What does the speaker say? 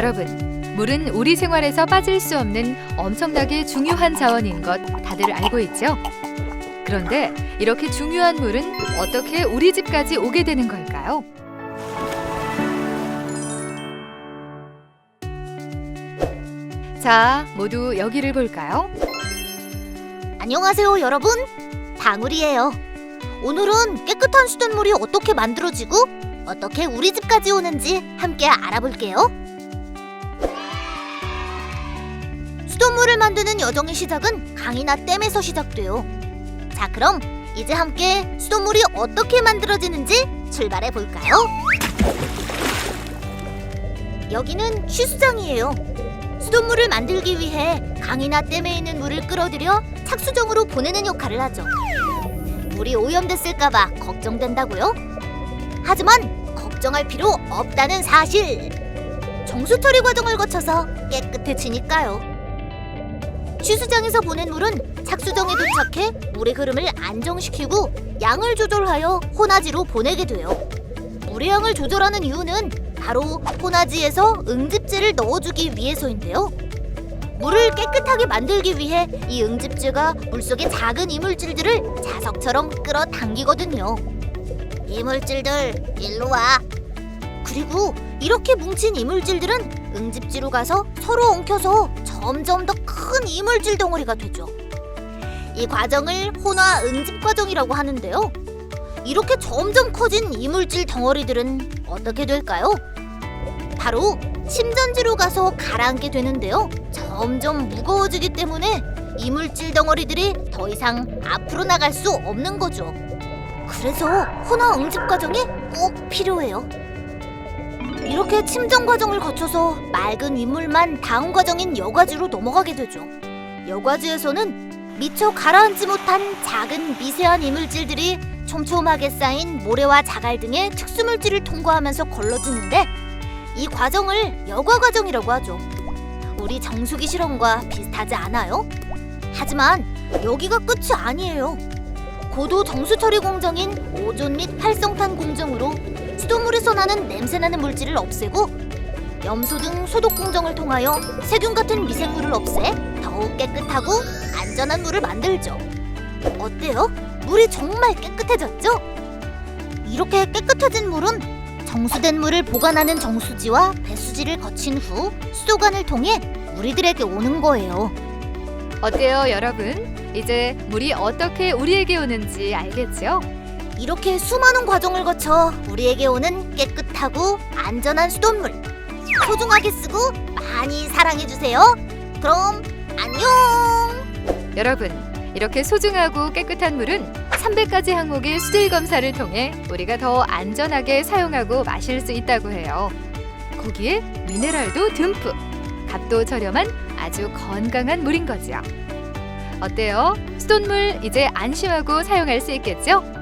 여러분, 물은 우리 생활에서 빠질 수 없는 엄청나게 중요한 자원인 것 다들 알고 있죠? 그런데 이렇게 중요한 물은 어떻게 우리 집까지 오게 되는 걸까요? 자, 모두 여기를 볼까요? 안녕하세요, 여러분. 방울이에요. 오늘은 깨끗한 수돗물이 어떻게 만들어지고 어떻게 우리 집까지 오는지 함께 알아볼게요. 수돗물을 만드는 여정의 시작은 강이나 댐에서 시작돼요. 자, 그럼 이제 함께 수돗물이 어떻게 만들어지는지 출발해 볼까요? 여기는 취수장이에요. 수돗물을 만들기 위해 강이나 댐에 있는 물을 끌어들여 착수정으로 보내는 역할을 하죠. 물이 오염됐을까봐 걱정된다고요? 하지만 걱정할 필요 없다는 사실. 정수 처리 과정을 거쳐서 깨끗해지니까요. 취수장에서 보낸 물은 착수정에 도착해 물의 흐름을 안정시키고 양을 조절하여 호나지로 보내게 돼요. 물의 양을 조절하는 이유는 바로 호나지에서 응집제를 넣어주기 위해서인데요. 물을 깨끗하게 만들기 위해 이 응집제가 물속의 작은 이물질들을 자석처럼 끌어당기거든요. 이물질들 일로 와. 그리고 이렇게 뭉친 이물질들은 응집지로 가서 서로 엉켜서 점점 더 큰 이물질 덩어리가 되죠. 이 과정을 혼화 응집 과정이라고 하는데요. 이렇게 점점 커진 이물질 덩어리들은 어떻게 될까요? 바로 침전지로 가서 가라앉게 되는데요. 점점 무거워지기 때문에 이물질 덩어리들이 더 이상 앞으로 나갈 수 없는 거죠. 그래서 혼화 응집 과정이 꼭 필요해요. 이렇게 침전 과정을 거쳐서 맑은 윗물만 다음 과정인 여과지로 넘어가게 되죠. 여과지에서는 미처 가라앉지 못한 작은 미세한 이물질들이 촘촘하게 쌓인 모래와 자갈 등의 특수물질을 통과하면서 걸러지는데 이 과정을 여과 과정이라고 하죠. 우리 정수기 실험과 비슷하지 않아요? 하지만 여기가 끝이 아니에요. 고도 정수 처리 공정인 오존 및 활성탄 공정으로 수돗물에서 나는 냄새나는 물질을 없애고 염소 등 소독 공정을 통하여 세균 같은 미생물을 없애 더욱 깨끗하고 안전한 물을 만들죠. 어때요? 물이 정말 깨끗해졌죠? 이렇게 깨끗해진 물은 정수된 물을 보관하는 정수지와 배수지를 거친 후 수도관을 통해 우리들에게 오는 거예요. 어때요, 여러분? 이제 물이 어떻게 우리에게 오는지 알겠죠? 이렇게 수많은 과정을 거쳐 우리에게 오는 깨끗하고 안전한 수돗물 소중하게 쓰고 많이 사랑해 주세요. 그럼 안녕. 여러분, 이렇게 소중하고 깨끗한 물은 300가지 항목의 수질 검사를 통해 우리가 더 안전하게 사용하고 마실 수 있다고 해요. 거기에 미네랄도 듬뿍, 값도 저렴한 아주 건강한 물인 거지요. 어때요? 수돗물 이제 안심하고 사용할 수 있겠죠?